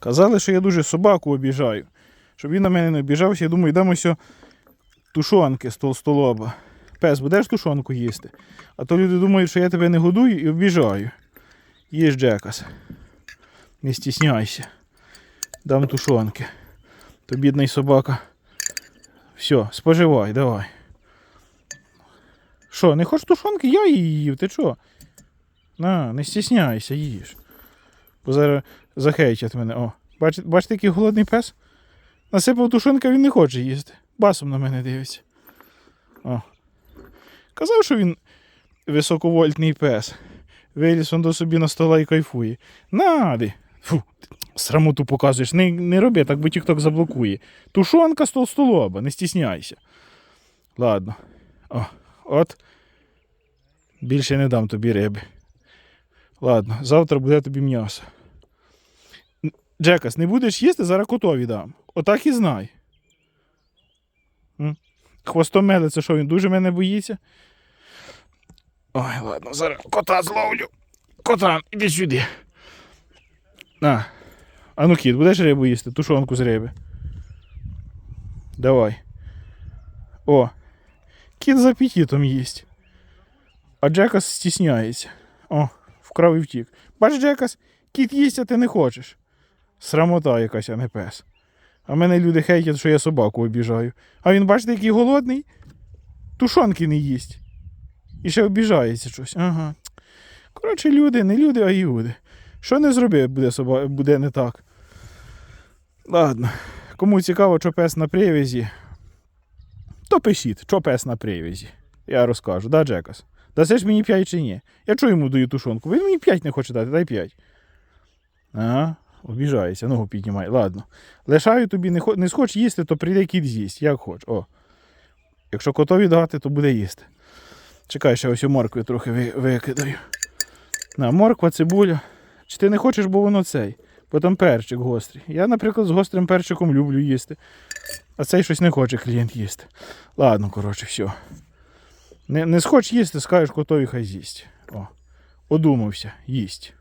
Казали, що я дуже собаку обіжаю. Щоб він на мене не обіжався, я думаю, йдемо сьо тушонки з толстолоба. Пес, будеш тушонку їсти? А то люди думають, що я тебе не годую і обіжаю. Їж Джекас. Не стісняйся. Дам тушонки. То бідний собака. Все, споживай, давай. Що, не хочеш тушонки? Я її їв, ти що? На, не стісняйся, їж. Бо зараз захейтять мене. О, бачите, бачите, який голодний пес? Насипав тушонка, він не хоче їсти. Басом на мене дивиться. О. Казав, що він високовольтний пес. Виліз он до собі на стола і кайфує. Нади. Фу, срамоту показуєш. Не, не роби, так бо тік заблокує. Тушонка з толстолоба, не стісняйся. Ладно. О, от. Більше не дам тобі риби. Ладно, завтра буде тобі м'ясо. Джекас, не будеш їсти, зараз котові дам. Отак і знай. М? Хвостом меле, це що, він дуже мене боїться? Ой, ладно, зараз кота зловлю. Кота, іди сюди. На. А ну кіт, будеш рибу їсти? Тушонку з риби. Давай. О. Кіт з апетитом їсть. А Джекас стісняється. О, вкрав і втік. Бач, Джекас, кіт їсть, а ти не хочеш. Срамота якась, а не пес. А мене люди хейтять, що я собаку обіжаю. А він, бачите, який голодний, тушонки не їсть. І ще обіжається щось. Ага. Коротше, люди, не люди, а люди. Що не зроби, буде, соба... буде не так. Ладно. Кому цікаво, що пес на привязі, то пишіть, що пес на привязі. Я розкажу, да, Джекас? Дасиш мені 5 чи ні? Я чого йому даю тушонку? Він мені 5 не хоче дати, дай 5. Ага, обіжається, ногу піднімай. Ладно. Лишаю тобі, не, не схоч їсти, то прийде кіт з'їсть, як хоч. О. Якщо котові дати, то буде їсти. Чекай, ще ось у моркви трохи викидаю. На, морква, цибуля. Чи ти не хочеш, бо воно цей. Бо там перчик гострий. Я, наприклад, з гострим перчиком люблю їсти. А цей щось не хоче клієнт їсти. Ладно, коротше, все. Не, не схоч їсти, скажеш котові хай з'їсть. О, одумався, їсть.